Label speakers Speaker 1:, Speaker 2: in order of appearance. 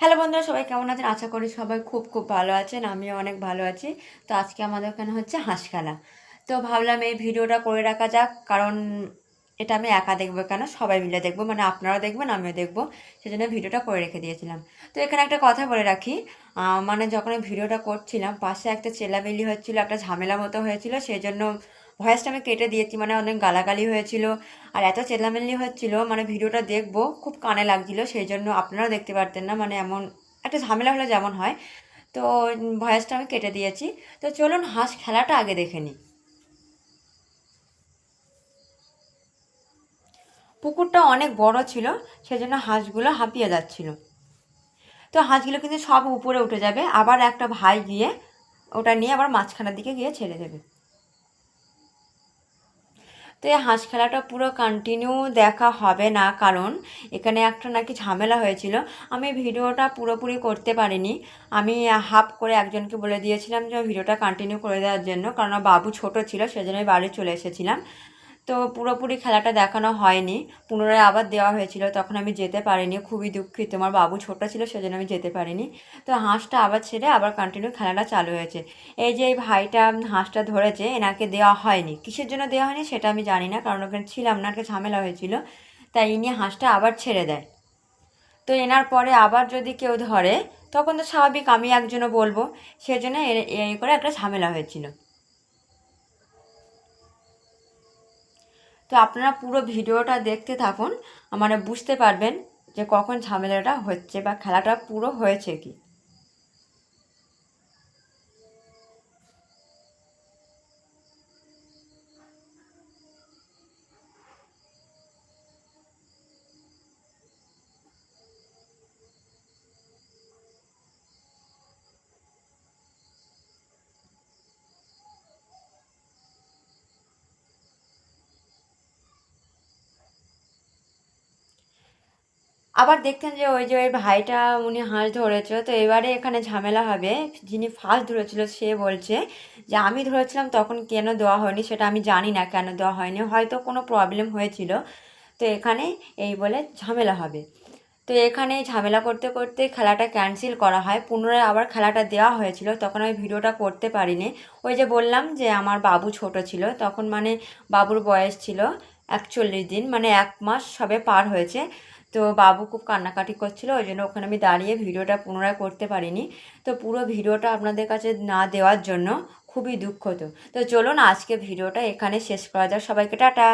Speaker 1: Hello বন্ধুরা, সবাই কেমন আছেন? আশা করি সবাই খুব খুব ভালো আছেন, আমিও অনেক ভালো আছি। তো আজকে আমাদের ওখানে হচ্ছে হাঁস খেলা। তো ভাবলাম এই ভিডিওটা করে রাখা যাক, কারণ এটা আমি একা দেখব কেন? সবাই মিলে দেখব মানে আপনারাও দেখবেন, আমিও দেখব। সেজন্য ভিডিওটা করে রেখে দিয়েছিলাম। তো এখানে একটা কথা বলে রাখি মানে যখন ভিডিওটা করছিলাম, পাশে একটা চেলাবেলি হচ্ছিল, একটা ঝামেলা মতো হয়েছিল সেই জন্য ভয়েসটা আমি কেটে দিয়েছি মানে অনেক গালাগালি হয়েছিল। আর এত চেল্লামেল্লি হচ্ছিল মানে ভিডিওটা দেখব, খুব কানে লাগছিল, সেই জন্য আপনারাও দেখতে পারতেন না মানে এমন একটা ঝামেলা হলে যেমন হয়। তো ভয়েসটা আমি কেটে দিয়েছি। তো চলুন হাঁস খেলাটা আগে দেখে নিই। পুকুরটা অনেক বড় ছিল, সেজন্য হাঁসগুলো হাঁপিয়ে যাচ্ছিল। তো হাঁসগুলো কিন্তু সব উপরে উঠে যাবে, আবার একটা ভাই গিয়ে ওটা নিয়ে আবার মাঝখানের দিকে গিয়ে ছেড়ে দেবে। তো এই হাঁস খেলাটা পুরো কন্টিনিউ দেখা হবে না, কারণ এখানে একটা নাকি ঝামেলা হয়েছিল। আমি ভিডিওটা পুরোপুরি করতে পারিনি। আমি হাফ করে একজনকে বলে দিয়েছিলাম যে ভিডিওটা কন্টিনিউ করে দেওয়ার জন্য। কারণ বাবু ছোট ছিল, সেজন্য বাড়ি চলে এসেছিলাম। তো পুরোপুরি খেলাটা দেখানো হয়নি। পুনরায় আবার দেওয়া হয়েছিল, তখন আমি যেতে পারিনি। খুবই দুঃখিত, আমার বাবু ছোট ছিল, সেজন্য আমি যেতে পারিনি। তো হাঁসটা আবার ছেড়ে আবার কন্টিনিউ খেলাটা চালু হয়েছে। এই যে এই ভাইটা হাঁসটা ধরেছে, এনাকে দেওয়া হয়নি। কিসের জন্য দেওয়া হয়নি সেটা আমি জানি না, কারণ ওখানে ছিলাম না, একটা ঝামেলা হয়েছিল। তাই ইনি হাঁসটা আবার ছেড়ে দেয়। তো এনার পরে আবার যদি কেউ ধরে, তখন তো স্বাভাবিক, আমি একজনও বলব। সেজন্য এ- করে একটা ঝামেলা হয়েছিল। তো আপনারা পুরো ভিডিওটা দেখতে থাকুন মানে বুঝতে পারবেন যে কখন ঝামেলাটা হচ্ছে বা খেলাটা পুরো হয়েছে কি। আবার দেখতেন যে ওই যে ওই ভাইটা উনি হাঁস ধরেছে তো এবারে এখানে ঝামেলা হবে। যিনি ফার্স্ট ধরেছিল সে বলছে যে, আমি ধরেছিলাম, তখন কেন দেওয়া হয়নি সেটা আমি জানি না কেন দেওয়া হয়নি। হয়তো কোনো প্রবলেম হয়েছিল। তো এখানে এই বলে ঝামেলা হবে। তো এখানে ঝামেলা করতে করতে খেলাটা ক্যান্সেল করা হয়। পুনরায় আবার খেলাটা দেওয়া হয়েছিল, তখন আমি ভিডিওটা করতে পারিনি। ওই যে বললাম যে, আমার বাবু ছোট ছিল, তখন মানে বাবুর বয়স ছিল একচল্লিশ দিন মানে এক মাস সবে পার হয়েছে। তো বাবু খুব কান্নাকাটি করছিল, ওই জন্য ওখানে আমি দাঁড়িয়ে ভিডিওটা পুনরায় করতে পারিনি। তো পুরো ভিডিওটা আপনাদের কাছে না দেওয়ার জন্য খুবই দুঃখ তো। তো চলুন আজকে ভিডিওটা এখানে শেষ করা যাক। সবাইকে টাটা!